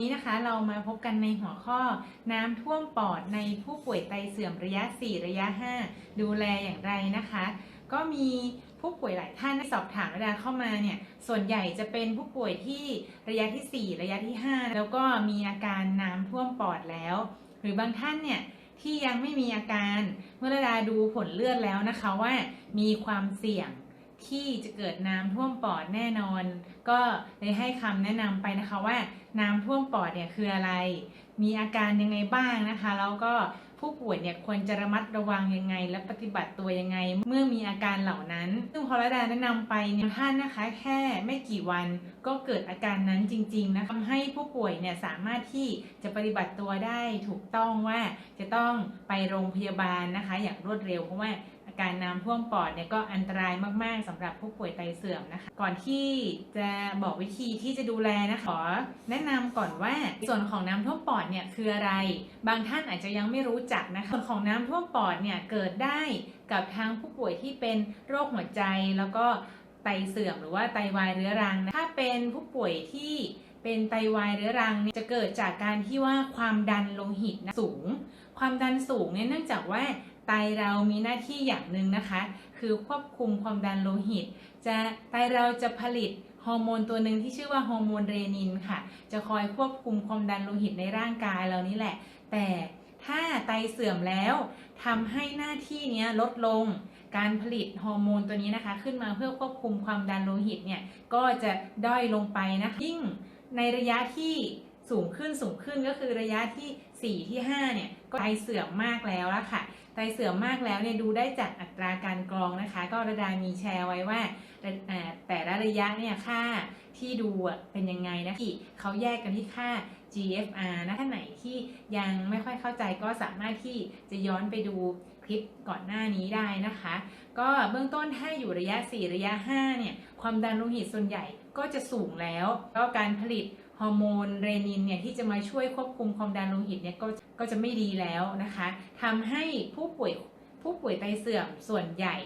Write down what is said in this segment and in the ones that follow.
นี้นะคะเรามาพบกันในหัวข้อน้ำท่วมปอดในผู้ป่วยไตเสื่อมระยะ 4 ระยะ 5 ดูแลอย่างไรนะคะ ก็มีผู้ป่วยหลายท่านสอบถามเวลาเข้ามาเนี่ยส่วนใหญ่จะเป็นผู้ป่วยที่ระยะที่ 4 ระยะที่ 5 แล้วก็มีอาการน้ำท่วมปอดแล้ว หรือบางท่านเนี่ยที่ยังไม่มีอาการเมื่อระดาดูผลเลือดแล้วนะคะว่ามีความเสี่ยง ที่จะเกิดน้ำท่วมปอดแน่นอน ก็เลยให้คำแนะนำไปนะคะว่าน้ำท่วมปอดเนี่ยคืออะไร มีอาการยังไงบ้างนะคะ แล้วก็ผู้ป่วยเนี่ยควรจะระมัดระวังยังไง และปฏิบัติตัวยังไง เมื่อมีอาการเหล่านั้น ซึ่งพอระดาแนะนำไปเนี่ยท่านนะคะ แค่ไม่กี่วันก็เกิดอาการนั้นจริงๆนะคะทำให้ผู้ป่วยเนี่ยสามารถที่จะปฏิบัติตัวได้ถูกต้องว่าจะต้องไปโรงพยาบาลนะคะ อย่างรวดเร็วเพราะว่า อาการน้ำท่วมปอดเนี่ยก็อันตรายมากๆสำหรับผู้ป่วยไตเสื่อมนะคะ ก่อนที่จะบอกวิธีที่จะดูแลนะคะขอแนะนำก่อนว่าส่วนของน้ำท่วมปอดเนี่ยคืออะไร บางท่านอาจจะยังไม่รู้จักนะคะส่วนของน้ำท่วมปอดเนี่ยเกิดได้กับทางผู้ป่วยที่เป็นโรคหัวใจแล้วก็ไตเสื่อมหรือว่าไตวายเรื้อรังนะถ้าเป็นผู้ป่วยที่เป็นไตวายเรื้อรังเนี่ยจะเกิดจากการที่ว่าความดันโลหิตนะสูง ความดันสูงเนี่ยเนื่องจากว่า ไตเรามีหน้าที่อย่างหนึ่งนะคะ คือควบคุมความดันโลหิต จะไตเราจะผลิตฮอร์โมนตัวหนึ่งที่ชื่อว่าฮอร์โมนเรนินค่ะ จะคอยควบคุมความดันโลหิตในร่างกายเรานี่แหละ แต่ถ้าไตเสื่อมแล้วทำให้หน้าที่นี้ลดลง การผลิตฮอร์โมนตัวนี้นะคะ ขึ้นมาเพื่อควบคุมความดันโลหิตเนี่ยก็จะด้อยลงไปนะคะยิ่งในระยะที่สูงขึ้นสูงขึ้นก็คือระยะที่ 4 ที่ 5 เนี่ยก็ไตเสื่อมมากแล้วละค่ะ ไตเสื่อมมากแล้วเนี่ยดูได้จากอัตราการกรองนะคะ ก็ระดามีแชร์ไว้ว่าแต่ละระยะเนี่ยค่าที่ดูเป็นยังไงนะที่เขาแยกกันที่ค่า GFR นะถ้านไหนที่ยังไม่ค่อยเข้าใจก็สามารถที่จะย้อนไปดูคลิปก่อนหน้านี้ได้นะคะ ก็เบื้องต้นถ้าอยู่ระยะ 4 ระยะ 5 เนี่ย ความดันโลหิตส่วนใหญ่ก็จะสูงแล้วก็การผลิต ฮอร์โมนเรนินเนี่ยที่จะมาช่วยควบคุมความดันโลหิตเนี่ยก็ก็จะไม่ดีแล้วนะคะทำให้ผู้ป่วยผู้ป่วยไตเสื่อมส่วนใหญ่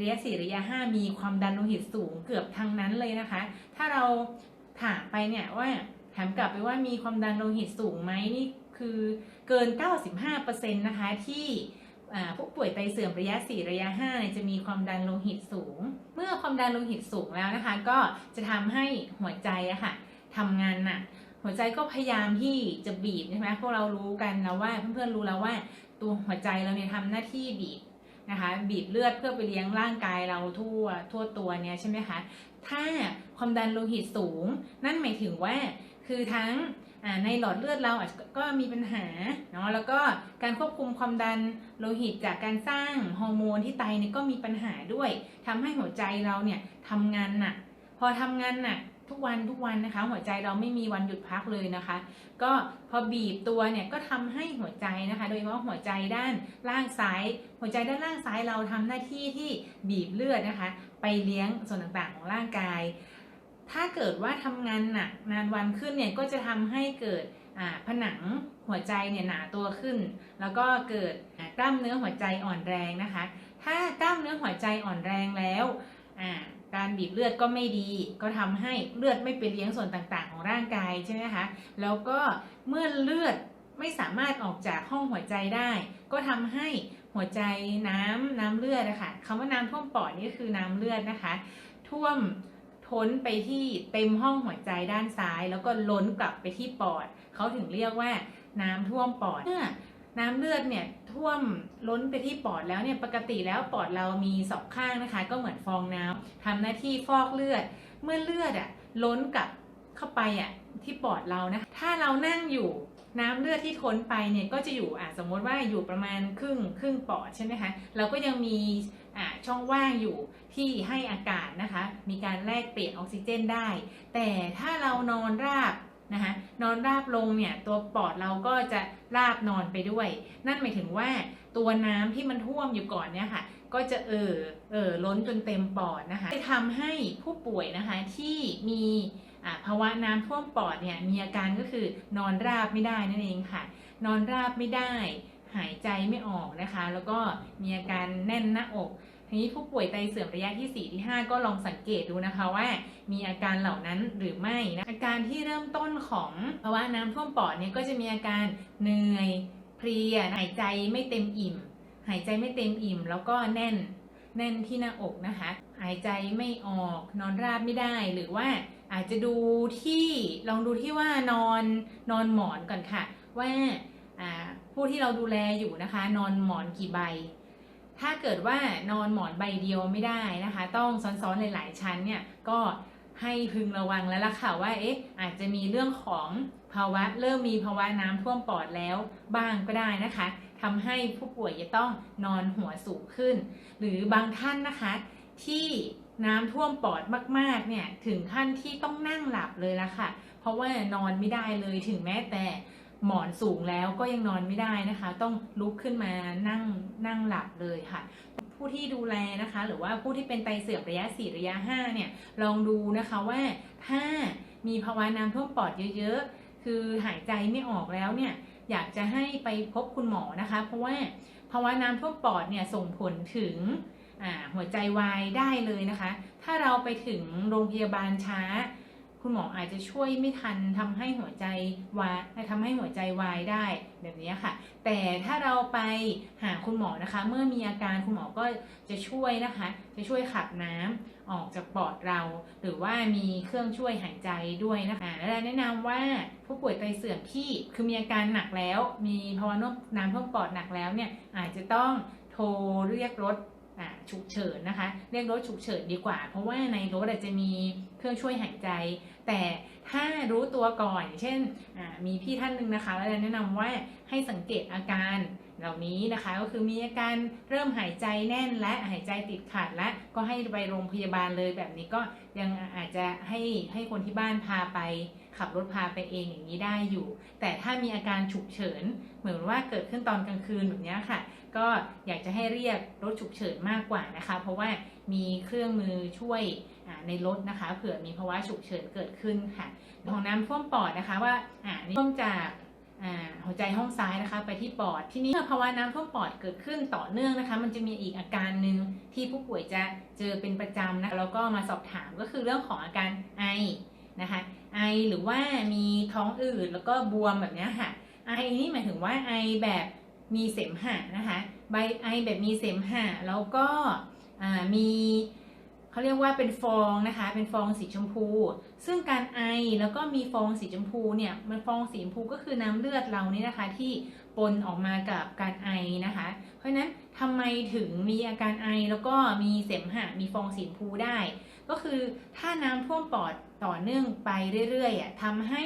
ระยะ4ระยะ5มีความดันโลหิตสูงเกือบทั้งนั้นเลยนะคะ ถ้าเราถามไปเนี่ยว่าถามกลับไปว่ามีความดันโลหิตสูงไหมนี่คือเกิน 95%นะคะที่ผู้ป่วยไตเสื่อมระยะ 4 ระยะ5จะมีความดันโลหิตสูง เมื่อความดันโลหิตสูงแล้วนะคะ ก็จะทำให้หัวใจอะค่ะ ทำงานหนักหัวใจก็พยายามที่จะบีบใช่ไหมพวกเรารู้กันแล้วว่าเพื่อนๆรู้แล้วว่าตัวหัวใจเราเนี่ยทำหน้าที่บีบนะคะบีบเลือดเพื่อไปเลี้ยงร่างกายเราทั่วทั่วตัวเนี่ยใช่ไหมคะถ้าความดันโลหิตสูง นั่นหมายถึงว่าคือทั้งในหลอดเลือดเราอาจก็มีปัญหาเนาะแล้วก็การควบคุมความดันโลหิตจากการสร้างฮอร์โมนที่ไตเนี่ยก็มีปัญหาด้วยทำให้หัวใจเราเนี่ยทำงานหนักพอทำงานหนัก ทุกวันทุกวันนะคะ หัวใจเราไม่มีวันหยุดพักเลยนะคะ ก็พอบีบตัวเนี่ยก็ทำให้หัวใจนะคะ โดยเฉพาะหัวใจด้านล่างซ้าย หัวใจด้านล่างซ้ายเราทำหน้าที่ที่บีบเลือดนะคะ ไปเลี้ยงส่วนต่างๆของร่างกาย ถ้าเกิดว่าทำงานหนักนานวันขึ้นเนี่ยก็จะทำให้เกิดผนังหัวใจเนี่ยหนาตัวขึ้น แล้วก็เกิดกล้ามเนื้อหัวใจอ่อนแรงนะคะ ถ้ากล้ามเนื้อหัวใจอ่อนแรงแล้ว การบีบเลือดก็ไม่ดี ก็ทำให้เลือดไม่ไปเลี้ยงส่วนต่างๆ ของร่างกายใช่ไหมคะแล้วก็เมื่อเลือดไม่สามารถออกจากห้องหัวใจได้ ก็ทำให้หัวใจน้ำน้ำเลือดนะคะคำว่าน้ำท่วมปอดนี่คือน้ำเลือดนะคะ ท่วมท้นไปที่เต็มห้องหัวใจด้านซ้าย แล้วก็ล้นกลับไปที่ปอดเขาถึงเรียกว่าน้ำท่วมปอดเมื่อ น้ำเลือดเนี่ยท่วมล้นไปที่ปอดแล้วเนี่ยปกติแล้วปอดเรามีสองข้างนะคะ ก็เหมือนฟองน้ำทำหน้าที่ฟอกเลือด เมื่อเลือดอะล้นกลับเข้าไปอะที่ปอดเรานะ ถ้าเรานั่งอยู่น้ำเลือดที่ท้นไปเนี่ยก็จะอยู่อะสมมติว่าอยู่ประมาณครึ่งครึ่งปอดใช่ไหมคะเราก็ยังมีอ่าช่องว่างอยู่ที่ให้อากาศนะคะ มีการแลกเปลี่ยนออกซิเจนได้ แต่ถ้าเรานอนราบ นะคะนอนราบลงเนี่ยตัวปอดเราก็จะราบนอนไปด้วย นั่นหมายถึงว่าตัวน้ำที่มันท่วมอยู่ก่อนเนี่ยค่ะ ก็จะเออเออล้นจนเต็มปอดนะคะจะทำให้ผู้ป่วยนะคะที่มีภาวะน้ำท่วมปอดเนี่ยมีอาการก็คือนอนราบไม่ได้นั่นเองค่ะ นอนราบไม่ได้ หายใจไม่ออกนะคะ แล้วก็มีอาการแน่นหน้าอก ทีนี้ผู้ป่วยไตเสื่อมระยะที่ 4 ที่ 5 ก็ลองสังเกตดูนะคะว่า มีอาการเหล่านั้นหรือไม่นะอาการที่เริ่มต้นของภาวะน้ำท่วมปอดเนี่ยก็จะมีอาการเหนื่อยเพลียหายใจไม่เต็มอิ่ม หายใจไม่เต็มอิ่ม แล้วก็แน่นแน่นที่หน้าอกนะคะ หายใจไม่ออกนอนราบไม่ได้หรือว่าอาจจะดูที่ลองดูที่ว่านอนนอนหมอนก่อนค่ะ ว่าผู้ที่เราดูแลอยู่นะคะ นอนหมอนกี่ใบ ถ้าเกิดว่านอนหมอนใบเดียวไม่ได้นะคะ ต้องซ้อนๆหลายๆชั้นเนี่ยก็ให้พึงระวังแล้วล่ะค่ะว่าเอ๊ะอาจจะมีเรื่องของภาวะเริ่มมีภาวะน้ำท่วมปอดแล้วบ้างก็ได้นะคะทำให้ผู้ป่วยจะต้องนอนหัวสูงขึ้น หรือบางท่านนะคะ ที่น้ำท่วมปอดมากๆเนี่ยถึงขั้นที่ต้องนั่งหลับเลยละค่ะ เพราะว่านอนไม่ได้เลยถึงแม้แต่ หมอนสูงแล้วก็ยังนอนไม่ได้นะคะ ต้องลุกขึ้นมานั่งนั่งหลับเลยค่ะ ผู้ที่ดูแลนะคะ หรือว่าผู้ที่เป็นไตเสื่อมระยะ 4 ระยะ 5 เนี่ยลองดูนะคะว่าถ้ามีภาวะน้ำท่วมปอดเยอะๆ คือหายใจไม่ออกแล้วเนี่ยอยากจะให้ไปพบคุณหมอนะคะ เพราะว่าภาวะน้ำท่วมปอดเนี่ยส่งผลถึงหัวใจวายได้เลยนะคะ ถ้าเราไปถึงโรงพยาบาลช้า คุณหมออาจจะช่วยไม่ทันทำให้หัวใจวายทำให้หัวใจวายได้แบบนี้ค่ะ แต่ถ้าเราไปหาคุณหมอนะคะ เมื่อมีอาการคุณหมอก็จะช่วยนะคะ จะช่วยขับน้ำออกจากปอดเรา หรือว่ามีเครื่องช่วยหายใจด้วยนะคะและแนะนำว่าผู้ป่วยไตเสื่อมที่คือมีอาการหนักแล้ว มีภาวะน้ำท่วมปอดหนักแล้วเนี่ยอาจจะต้องโทรเรียกรถฉุกเฉินนะคะ เรียกรถฉุกเฉินดีกว่า เพราะว่าในรถอาจจะมีเครื่องช่วยหายใจ แต่ถ้ารู้ตัวก่อน เช่นมีพี่ท่านหนึ่งนะคะแล้วแนะนำว่าให้สังเกตอาการเหล่านี้นะคะ ก็คือมีอาการเริ่มหายใจแน่นและหายใจติดขัดและก็ให้ไปโรงพยาบาลเลยแบบนี้ก็ยังอาจจะให้ให้คนที่บ้านพาไป ขับรถพาไปเองอย่างนี้ได้อยู่ แต่ถ้ามีอาการฉุกเฉิน เหมือนว่าเกิดขึ้นตอนกลางคืนแบบนี้ค่ะ ก็อยากจะให้เรียกรถฉุกเฉินมากกว่านะคะ เพราะว่ามีเครื่องมือช่วย ในรถนะคะ เผื่อมีภาวะฉุกเฉินเกิดขึ้นค่ะของน้ำท่วมปอดนะคะว่าอ่านี่ท่วมจากหัวใจห้องซ้ายนะคะไปที่ปอด ทีนี้เมื่อภาวะน้ำท่วมปอดเกิดขึ้นต่อเนื่องนะคะ มันจะมีอีกอาการหนึ่งที่ผู้ป่วยจะเจอเป็นประจำนะคะแล้วก็มาสอบถามก็คือเรื่องของอาการไอนะคะไอหรือว่ามีท้องอืดแล้วก็บวมแบบนี้ค่ะไอนี่หมายถึงว่าไอแบบมีเสมหะนะคะใบไอแบบมีเสมหะแล้วก็มี เขาเรียกว่าเป็นฟองนะคะ เป็นฟองสีชมพู ซึ่งการไอแล้วก็มีฟองสีชมพูเนี่ยมันฟองสีชมพูก็คือน้ำเลือดเรานี่นะคะที่ปนออกมากับการไอนะคะ เพราะฉะนั้นทำไมถึงมีอาการไอแล้วก็มีเสมหะมีฟองสีชมพูได้ ก็คือถ้าน้ำท่วมปอดต่อเนื่องไปเรื่อยๆอะทำให้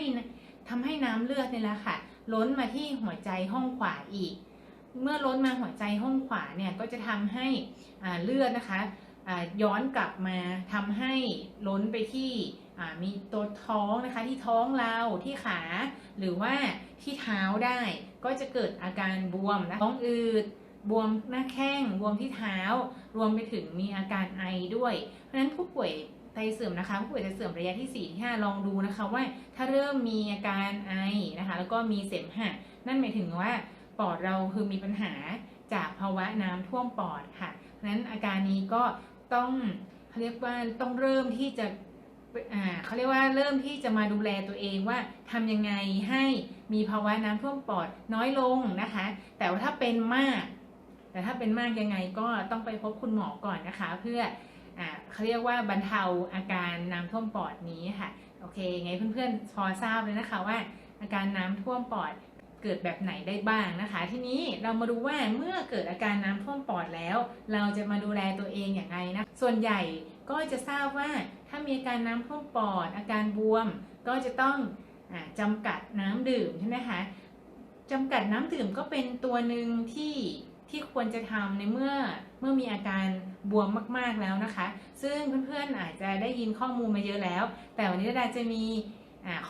ทำให้น้ำเลือดนี่แหละค่ะ ล้นมาที่หัวใจห้องขวาอีก เมื่อล้นมาหัวใจห้องขวาเนี่ยก็จะทำให้อ่าเลือดนะคะ ย้อนกลับมาทำให้ล้นไปที่มีตัวท้องนะคะที่ท้องเราที่ขาหรือว่าที่เท้าได้ ก็จะเกิดอาการบวมนะท้องอืดบวมหน้าแข้งบวมที่เท้า รวมไปถึงมีอาการไอด้วย เพราะฉะนั้นผู้ป่วยไตเสื่อมนะคะผู้ป่วยไตเสื่อมระยะที่4ที่5ลองดูนะคะว่าถ้าเริ่มมีอาการไอนะคะ แล้วก็มีเสมหะนั่นหมายถึงว่าปอดเราคือมีปัญหาจากภาวะน้ำท่วมปอดค่ะเพราะฉะนั้นอาการนี้ก็ ต้องเขาเรียกว่าต้องเริ่มที่จะอ่าเขาเรียกว่าเริ่มที่จะมาดูแลตัวเองว่าทำยังไงให้มีภาวะน้ำท่วมปอดน้อยลงนะคะ แต่ว่าถ้าเป็นมาก แต่ถ้าเป็นมากยังไงก็ต้องไปพบคุณหมอก่อนนะคะ เพื่ออ่าเขาเรียกว่าบรรเทาอาการน้ำท่วมปอดนี้ค่ะโอเคไงเพื่อนๆพอทราบเลยนะคะว่าอาการน้ำท่วมปอด เกิดแบบไหนได้บ้างนะคะ ทีนี้เรามาดูว่าเมื่อเกิดอาการน้ำท่วมปอดแล้ว เราจะมาดูแลตัวเองอย่างไรนะ ส่วนใหญ่ก็จะทราบว่าถ้ามีอาการน้ำท่วมปอด อาการบวม ก็จะต้องอจำกัดน้ำดื่มใช่ไหมคะจำกัดน้ำดื่มก็เป็นตัวหนึ่งที่ที่ควรจะทำในเมื่อเมื่อมีอาการบวมมาก ๆแล้วนะคะ ซึ่งเพื่อนๆอาจจะได้ยินข้อมูลมาเยอะแล้ว แต่วันนี้ดาจะมี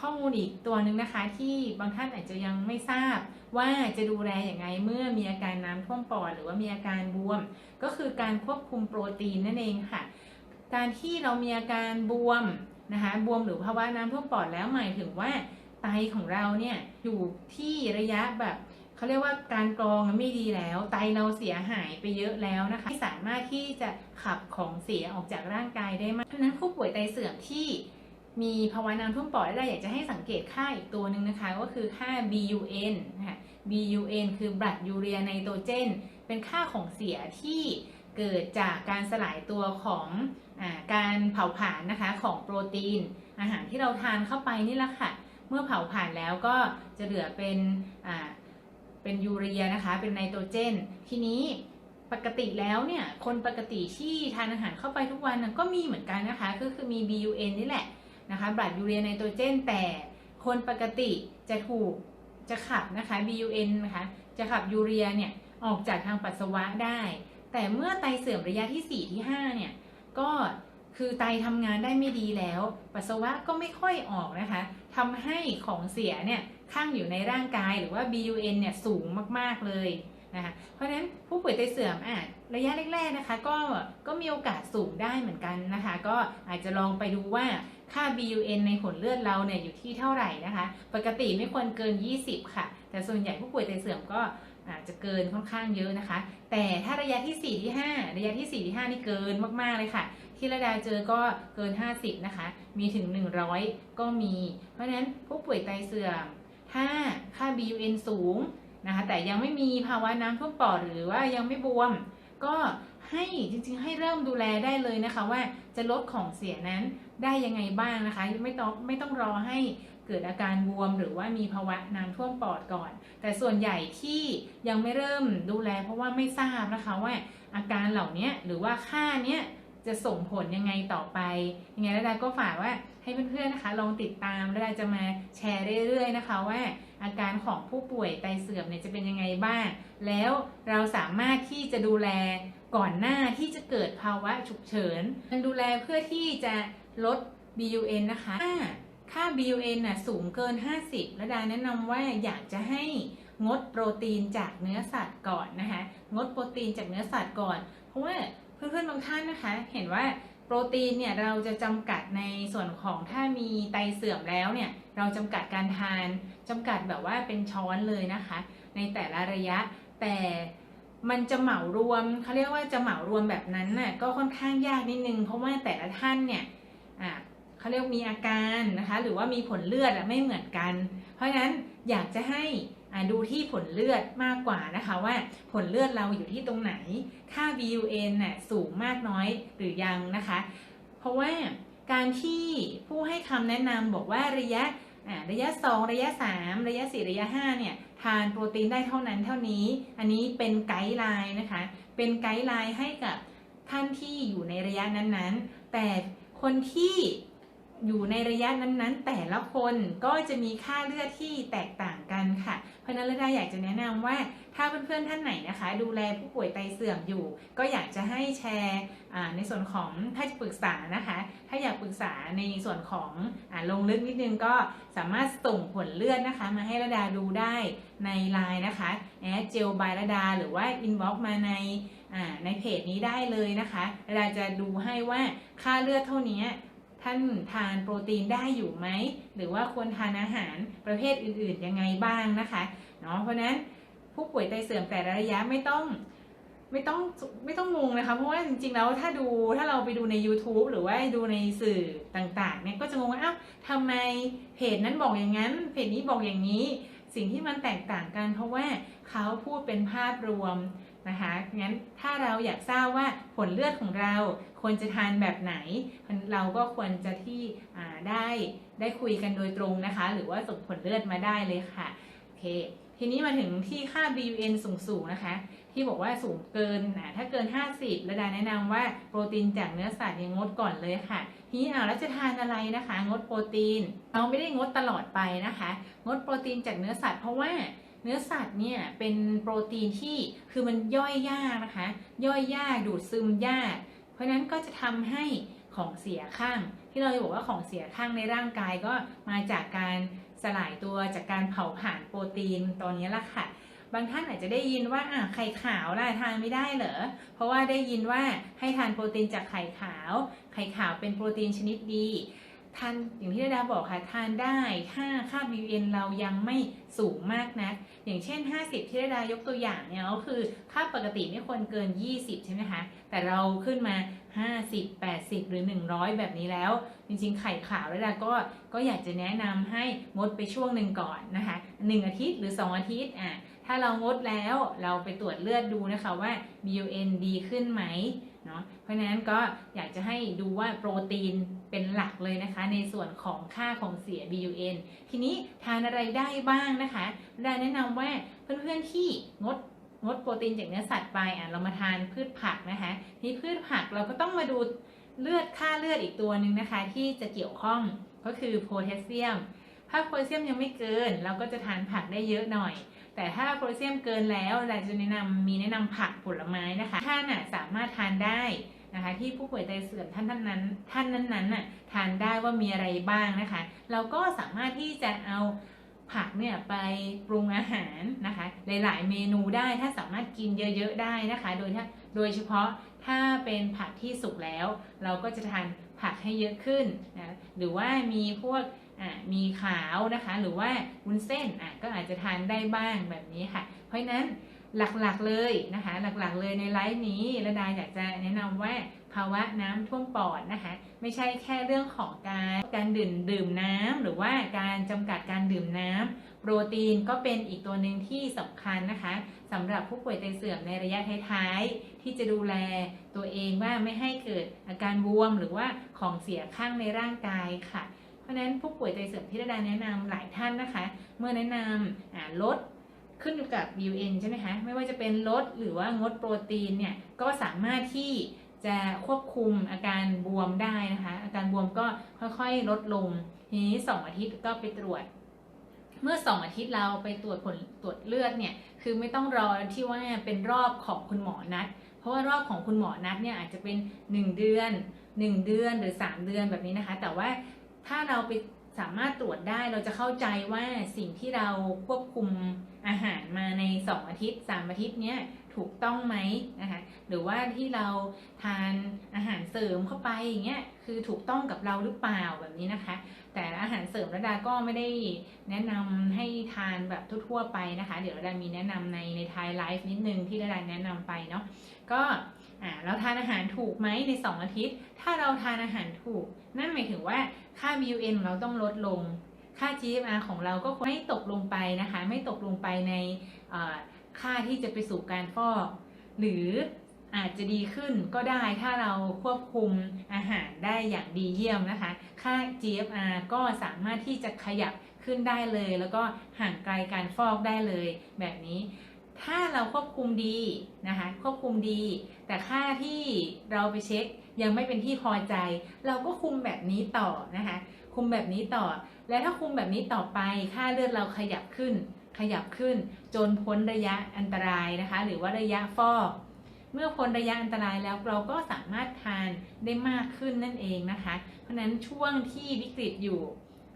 ข้อมูลอีกตัวหนึ่งนะคะ ที่บางท่านอาจจะยังไม่ทราบว่าจะดูแลอย่างไงเมื่อมีอาการน้ำท่วมปอดหรือว่ามีอาการบวม ก็คือการควบคุมโปรตีนนั่นเองค่ะ การที่เรามีอาการบวมนะคะบวมหรือภาวะน้ำท่วมปอดแล้วหมายถึงว่าไตของเราเนี่ยอยู่ที่ระยะแบบเขาเรียกว่าการกรองไม่ดีแล้ว ไตเราเสียหายไปเยอะแล้วนะคะไม่สามารถที่จะขับของเสียออกจากร่างกายได้มากเพราะฉะนั้นผู้ป่วยไตเสื่อมที่ มีภาวะน้ำท่วมปอดได้อยากจะให้สังเกตค่าอีกตัวหนึ่งนะคะ ก็คือค่า BUN นะคะ BUN คือ blood urea nitrogen เป็นค่าของเสียที่เกิดจากการสลายตัวของอการเผาผลาญนะคะของโปรตีน อาหารที่เราทานเข้าไปนี่แหละค่ะ เมื่อเผาผลาญแล้วก็จะเหลือเป็นเป็นยูเรียนะคะ เป็นไนโตรเจน ทีนี้ปกติแล้วเนี่ย คนปกติที่ทานอาหารเข้าไปทุกวันก็มีเหมือนกันนะคะ ก็คือมี BUN นี่แหละ นะคะบลัดยูเรียไนโตรเจน แต่คนปกติจะถูกจะขับนะคะ BUN นะคะจะขับยูเรียเนี่ยออกจากทางปัสสาวะได้ แต่เมื่อไตเสื่อมระยะที่ 4 ที่ 5 เนี่ยก็คือไตทำงานได้ไม่ดีแล้ว ปัสสาวะก็ไม่ค่อยออกนะคะทำให้ของเสียเนี่ยข้างอยู่ในร่างกายหรือว่า BUN เนี่ยสูงมาก ๆ เลย นะคะเพราะฉะนั้นผู้ป่วยไตเสื่อมอะระยะแรกๆนะคะก็ก็มีโอกาสสูงได้เหมือนกันนะคะ ก็อาจจะลองไปดูว่าค่า BUN ในผลเลือดเราเนี่ยอยู่ที่เท่าไหร่นะคะ ปกติไม่ควรเกิน 20 ค่ะ แต่ส่วนใหญ่ผู้ป่วยไตเสื่อมก็อาจจะเกินค่อนข้างเยอะนะคะ แต่ถ้าระยะที่ 4 ที่ 5 ระยะที่ 4 ที่ 5 นี่เกินมากๆเลยค่ะ ที่ระดาเจอก็เกิน 50 นะคะ มีถึง 100 ก็มี เพราะฉะนั้นผู้ป่วยไตเสื่อม ถ้าค่า BUN สูง นะคะแต่ยังไม่มีภาวะน้ำท่วมปอดหรือว่ายังไม่บวม ก็ให้จริงๆ ให้เริ่มดูแลได้เลยนะคะว่าจะลดของเสียนั้นได้ยังไงบ้างนะคะไม่ต้องไม่ต้องรอให้เกิดอาการบวมหรือว่ามีภาวะน้ำท่วมปอดก่อน แต่ส่วนใหญ่ที่ยังไม่เริ่มดูแล เพราะว่าไม่ทราบนะคะว่าอาการเหล่านี้หรือว่าค่าเนี้ยจะส่งผลยังไงต่อไปยังไงแล้วดาก็ฝากว่า ให้เพื่อนๆนะคะลองติดตามแล้วดาจะมาแชร์เรื่อยๆนะคะว่าอาการของผู้ป่วยไตเสื่อมเนี่ยจะเป็นยังไงบ้าง แล้วเราสามารถที่จะดูแลก่อนหน้าที่จะเกิดภาวะฉุกเฉินดูแลเพื่อที่จะลด BUN นะคะถ้าค่า BUN น่ะสูงเกิน 50ระดาแนะนำว่าอยากจะให้งดโปรตีนจากเนื้อสัตว์ก่อนนะคะ งดโปรตีนจากเนื้อสัตว์ก่อน เพราะว่าเพื่อนๆบางท่านนะคะ เห็นว่า โปรตีนเนี่ยเราจะจำกัดในส่วนของถ้ามีไตเสื่อมแล้วเนี่ยเราจำกัดการทานจำกัดแบบว่าเป็นช้อนเลยนะคะ ในแต่ละระยะแต่มันจะเหมารวมเขาเรียกว่าจะเหมารวมแบบนั้นน่ะก็ค่อนข้างยากนิดนึงเพราะว่าแต่ละท่านเนี่ยอ่าเขาเรียกมีอาการนะคะ หรือว่ามีผลเลือดไม่เหมือนกัน เพราะฉะนั้นอยากจะให้ ดูที่ผลเลือดมากกว่านะคะว่าผลเลือดเราอยู่ที่ตรงไหน ค่า BUN น่ะสูงมากน้อยหรือยังนะคะ เพราะว่าการที่ผู้ให้คำแนะนำบอกว่าระยะระยะ 2 ระยะ 3 ระยะ 4 ระยะ 5 เนี่ย ทานโปรตีนได้เท่านั้นเท่านี้ อันนี้เป็นไกด์ไลน์นะคะ เป็นไกด์ไลน์ให้กับท่านที่อยู่ในระยะนั้นๆ แต่คนที่ อยู่ในระยะนั้นๆ แต่ละคนก็จะมีค่าเลือดที่แตกต่างกันค่ะ เพราะนั้นเลดาอยากจะแนะนำว่าถ้าเพื่อนๆท่านไหนนะคะ ดูแลผู้ป่วยไตเสื่อมอยู่ ก็อยากจะให้แชร์ในส่วนของถ้าจะปรึกษานะคะ ถ้าอยากปรึกษาในส่วนของอลงลึกนิดนึงก็สามารถส่งผลเลือดนะคะ มาให้ระดาดูได้ในไลน์นะคะแอดเจลบายระดาหรือว่าอินบ็อกมาในในเพจนี้ได้เลยนะคะระดาจะดูให้ว่าค่าเลือดเท่านี้ ท่านทานโปรตีนได้อยู่ไหม หรือว่าควรทานอาหารประเภทอื่นๆยังไงบ้างนะคะเนาะเพราะนั้นผู้ป่วยไตเสื่อมแต่ละระยะไม่ต้องไม่ต้องไม่ต้องงงนะคะ เพราะว่าจริงๆแล้วถ้าดูถ้าเราไปดูใน YouTube หรือว่าดูในสื่อต่างๆเนี่ยก็จะงงว่าอ้าวทำไมเพจนั้นบอกอย่างนั้น เพจนี้บอกอย่างนี้ สิ่งที่มันแตกต่างกัน เพราะว่าเขาพูดเป็นภาพรวม นะคะงั้นถ้าเราอยากทราบว่าผลเลือดของเราควรจะทานแบบไหน เราก็ควรจะที่ได้ได้คุยกันโดยตรงนะคะ หรือว่าส่งผลเลือดมาได้เลยค่ะโอเคทีนี้มาถึงที่ค่า BUN สูงๆนะคะ ที่บอกว่าสูงเกินนะถ้าเกิน 50 ระดาแนะนำว่าโปรตีนจากเนื้อสัตว์ยังงดก่อนเลยค่ะ ทีนี้เอาแล้วจะทานอะไรนะคะ งดโปรตีน เราไม่ได้งดตลอดไปนะคะ งดโปรตีนจากเนื้อสัตว์เพราะว่า เนื้อสัตว์เนี่ยเป็นโปรตีนที่คือมันย่อยยากนะคะ ย่อยยากดูดซึมยาก เพราะนั้นก็จะทำให้ของเสียข้าง ที่เราจะบอกว่าของเสียข้างในร่างกายก็มาจากการสลายตัวจากการเผาผลาญโปรตีนตอนนี้ละค่ะ บางท่านอาจจะได้ยินว่าอะไข่ขาวล่ะทานไม่ได้เหรอ เพราะว่าได้ยินว่าให้ทานโปรตีนจากไข่ขาว ไข่ขาวเป็นโปรตีนชนิดดี ทานอย่างที่ดาบอกค่ะทานได้ถ้าค่า BUN เรายังไม่สูงมากนะ อย่างเช่น 50 ที่ดายกตัวอย่างเนี่ยก็คือค่าปกติไม่ควรเกิน 20 ใช่ไหมคะ แต่เราขึ้นมา 50 80 หรือ 100 แบบนี้แล้ว จริงๆ ไข่ขาวแล้วดาก็ก็อยากจะแนะนำให้งดไปช่วงหนึ่งก่อนนะคะ 1 อาทิตย์หรือ 2 อาทิตย์อะถ้าเรางดแล้วเราไปตรวจเลือดดูนะคะว่า BUN ดีขึ้นไหมเนาะเพราะฉะนั้นก็อยากจะให้ดูว่าโปรตีน เป็นหลักเลยนะคะ ในส่วนของค่าของเสีย BUN ทีนี้ทานอะไรได้บ้างนะคะได้แนะนำว่าเพื่อนๆที่งดงดโปรตีนจากเนื้อสัตว์ไปอะเรามาทานพืชผักนะคะที่พืชผักเราก็ต้องมาดูเลือดค่าเลือดอีกตัวหนึ่งนะคะ ที่จะเกี่ยวข้องก็คือโพแทสเซียม ถ้าโพแทสเซียมยังไม่เกิน เราก็จะทานผักได้เยอะหน่อย แต่ถ้าโพแทสเซียมเกินแล้วเราจะแนะนำมีแนะนำผักผลไม้นะคะท่านน่ะสามารถทานได้ นะคะที่ผู้ป่วยไตเสื่อมท่านท่านนั้น ท่านนั้นๆน่ะทานได้ว่ามีอะไรบ้างนะคะ เราก็สามารถที่จะเอาผักเนี่ยไปปรุงอาหารนะคะ หลายๆ เมนูได้ถ้าสามารถกินเยอะๆได้นะคะ โดยถ้าโดยเฉพาะถ้าเป็นผักที่สุกแล้ว เราก็จะทานผักให้เยอะขึ้นนะหรือว่ามีพวกมีขาวนะคะ หรือว่าวุ้นเส้นอะก็อาจจะทานได้บ้างแบบนี้ค่ะ เพราะฉะนั้น หลักๆเลยนะคะหลักๆเลยในไลฟ์นี้ระดาอยากจะแนะนำว่าภาวะน้ำท่วมปอดนะคะไม่ใช่แค่เรื่องของการการดื่มดื่มน้ำหรือว่าการจำกัดการดื่มน้ำโปรตีนก็เป็นอีกตัวหนึ่งที่สำคัญนะคะสำหรับผู้ป่วยไตเสื่อมในระยะท้ายๆที่จะดูแลตัวเองว่าไม่ให้เกิดอาการบวมหรือว่าของเสียข้างในร่างกายค่ะ เพราะนั้นผู้ป่วยไตเสื่อมที่ระดาแนะนำหลายท่านนะคะ เมื่อแนะนำลด ขึ้นอยู่กับ UN ใช่ไหมคะ ไม่ว่าจะเป็นลดหรือว่างดโปรตีนเนี่ย ก็สามารถที่จะควบคุมอาการบวมได้นะคะ อาการบวมก็ค่อยๆ ลดลง ทีนี้ 2 อาทิตย์ก็ไปตรวจ เมื่อ 2 อาทิตย์เราไปตรวจผลตรวจเลือดเนี่ย คือไม่ต้องรอที่ว่าเป็นรอบของคุณหมอนัด เพราะว่ารอบของคุณหมอนัดเนี่ยอาจจะเป็น 1 เดือน 1 เดือนหรือ 3 เดือนแบบนี้นะคะ แต่ว่าถ้าเราไป สามารถตรวจได้เราจะเข้าใจว่าสิ่งที่เราควบคุมอาหารมาใน 2 อาทิตย์ 3 อาทิตย์เนี้ยถูกต้องไหมนะคะหรือว่าที่เราทานอาหารเสริมเข้าไปอย่างเงี้ยคือถูกต้องกับเราหรือเปล่าแบบนี้นะคะ แต่อาหารเสริมระดาก็ไม่ได้แนะนำให้ทานแบบทั่วๆไปนะคะ เดี๋ยวระดามีแนะนำในในทายไลฟ์นิดนึงที่ระดาแนะนำไปเนาะก็อ่าเราทานอาหารถูกไหมใน 2 อาทิตย์ ถ้าเราทานอาหารถูก นั่นหมายถึงว่า ค่า BUN เราต้องลดลง ค่า GFR ของเราก็ไม่ตกลงไปนะคะ ไม่ตกลงไปในค่าที่จะไปสู่การฟอก หรืออาจจะดีขึ้นก็ได้ถ้าเราควบคุมอาหารได้อย่างดีเยี่ยมนะคะ ค่า GFR ก็สามารถที่จะขยับขึ้นได้เลย แล้วก็ห่างไกลการฟอกได้เลย แบบนี้ ถ้าเราควบคุมดีนะคะ ควบคุมดี แต่ค่าที่เราไปเช็ค ยังไม่เป็นที่พอใจ เราก็คุมแบบนี้ต่อนะคะ คุมแบบนี้ต่อ และถ้าคุมแบบนี้ต่อไปค่าเลือดเราขยับขึ้น ขยับขึ้น จนพ้นระยะอันตรายนะคะ หรือว่าระยะฟอกเมื่อพ้นระยะอันตรายแล้วเราก็สามารถทานได้มากขึ้นนั่นเองนะคะ เพราะฉะนั้นช่วงที่วิกฤตอยู่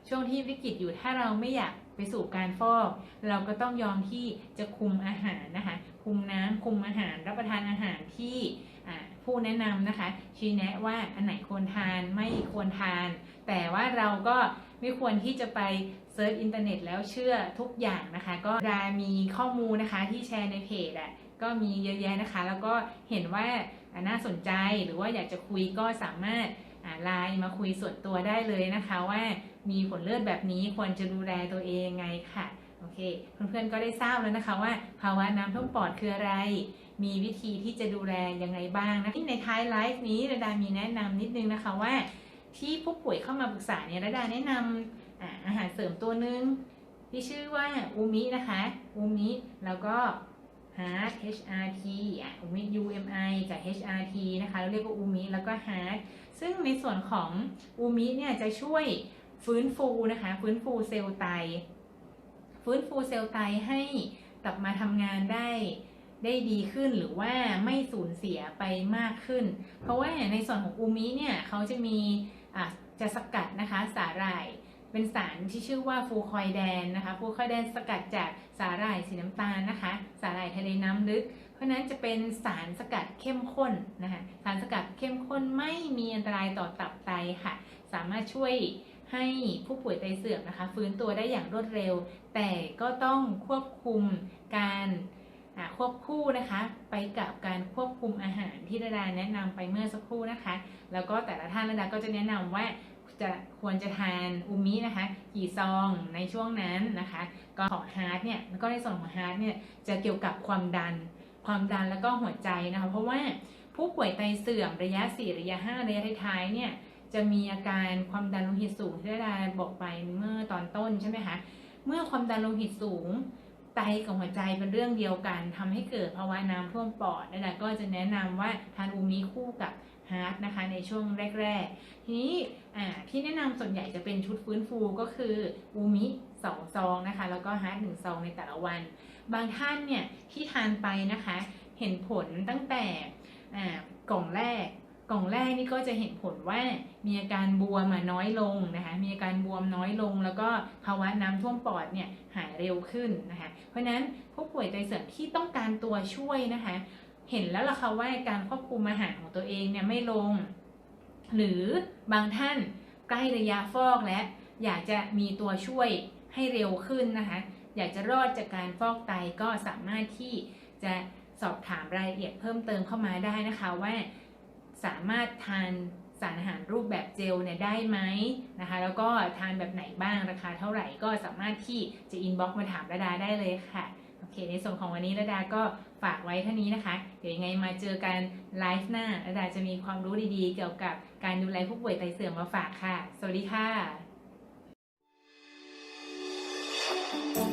ช่วงที่วิกฤตอยู่ถ้าเราไม่อยากไปสู่การฟอก เราก็ต้องยอมที่จะคุมอาหารนะคะ คุมน้ำคุมอาหารรับประทานอาหารที่อ่า ผู้แนะนำนะคะชี้แนะว่าอันไหนควรทานไม่ควรทาน แต่ว่าเราก็ไม่ควรที่จะไปเซิร์ชอินเทอร์เน็ตแล้วเชื่อทุกอย่างนะคะ ก็รามีข้อมูลนะคะที่แชร์ในเพจอะก็มีเยอะแยะนะคะ แล้วก็เห็นว่าอ่าน่าสนใจหรือว่าอยากจะคุยก็สามารถไลน์มาคุยส่วนตัวได้เลยนะคะว่ามีผลเลือดแบบนี้ควรจะดูแลตัวเองยังไงค่ะโอเค เพื่อนๆก็ได้ทราบแล้วนะคะว่าภาวะน้ำท่วมปอดคืออะไร มีวิธีที่จะดูแลยังไงบ้างนะที่ในท้ายไลฟ์นี้ระดามีแนะนำนิดนึงนะคะว่า ที่ผู้ป่วยเข้ามาปรึกษาเนี่ยระดาแนะนำอาอาหารเสริมตัวหนึ่งที่ชื่อว่าอูมินะคะอูมิแล้วก็ Heart HRT อะอูมิ UMI กับ HRT นะคะเราเรียกว่าอูมิแล้วก็ Heart ซึ่งในส่วนของอูมิเนี่ยจะช่วยฟื้นฟูนะคะ ฟื้นฟูเซลล์ไต ฟื้นฟูเซลล์ไตให้กลับมาทำงานได้ ได้ดีขึ้นหรือว่าไม่สูญเสียไปมากขึ้น เพราะว่าในส่วนของอูมิเนี่ยเขาจะมีะจะสกัดนะคะสาหร่ายเป็นสารที่ชื่อว่าฟูคอยแดนนะคะฟูคอยแดนสกัดจากสาหร่ายสีน้ำตาลนะคะ สาหร่ายทะเลน้ำลึก เพราะฉะนั้นจะเป็นสารสกัดเข้มข้นนะคะสารสกัดเข้มข้นไม่มีอันตรายต่อตับไตค่ะ สามารถช่วยให้ผู้ป่วยไตเสื่อมนะคะ ฟื้นตัวได้อย่างรวดเร็ว แต่ก็ต้องควบคุมการ ควบคู่นะคะ ไปกับการควบคุมอาหารที่ระดาแนะนำไปเมื่อสักครู่นะคะ แล้วก็แต่ละท่านระดาก็จะแนะนำว่าจะควรจะทานอูมินะคะกี่ซองในช่วงนั้นนะคะ ก็ของฮาร์ดเนี่ยแล้วก็ในส่วนของฮาร์ดเนี่ยจะเกี่ยวกับความดัน ความดันแล้วก็หัวใจนะคะ เพราะว่าผู้ป่วยไตเสื่อมระยะ 4 ระยะ 5 ระยะท้ายๆเนี่ยจะมีอาการความดันโลหิตสูงที่ด้ดาบอกไปเมื่อตอนต้นใช่ไหมคะเมื่อความดันโลหิตสูง ไตกับหัวใจเป็นเรื่องเดียวกันทำให้เกิดภาวะน้ำท่วมปอดดาก็จะแนะนำว่าทานอูมิคู่กับฮาร์ดนะคะในช่วงแรก ๆ ทีนี้อ่าที่แนะนำส่วนใหญ่จะเป็นชุดฟื้นฟูก็คืออูมิสองซองนะคะ แล้วก็ฮาร์ดหนึ่งซองในแต่ละวัน บางท่านเนี่ยที่ทานไปนะคะ เห็นผลตั้งแต่อ่ากล่องแรก กล่องแรกนี่ก็จะเห็นผลว่ามีอาการบวมน้อยลงนะคะมีอาการบวมน้อยลง แล้วก็ภาวะน้ำท่วมปอดเนี่ยหายเร็วขึ้นนะคะเพราะฉะนั้นผู้ป่วยไตเสื่อมที่ต้องการตัวช่วยนะคะเห็นแล้วล่ะค่ะว่าการควบคุมอาหารของตัวเองเนี่ยไม่ลง หรือบางท่านใกล้ระยะฟอกและอยากจะมีตัวช่วยให้เร็วขึ้นนะคะอยากจะรอดจากการฟอกไตก็สามารถที่จะสอบถามรายละเอียดเพิ่มเติมเข้ามาได้นะคะว่า สามารถทานสารอาหารรูปแบบเจลเนี่ยได้ไหมนะคะ แล้วก็ทานแบบไหนบ้างราคาเท่าไหร่ก็สามารถที่จะอินบ็อกซ์มาถามระดาได้เลยค่ะโอเค ในส่วนของวันนี้ระดาก็ฝากไว้เท่านี้นะคะ เดี๋ยวยังไงมาเจอกันไลฟ์หน้าระดาจะมีความรู้ดีๆ เกี่ยวกับการดูแลผู้ป่วยไตเสื่อมมาฝากค่ะ สวัสดีค่ะ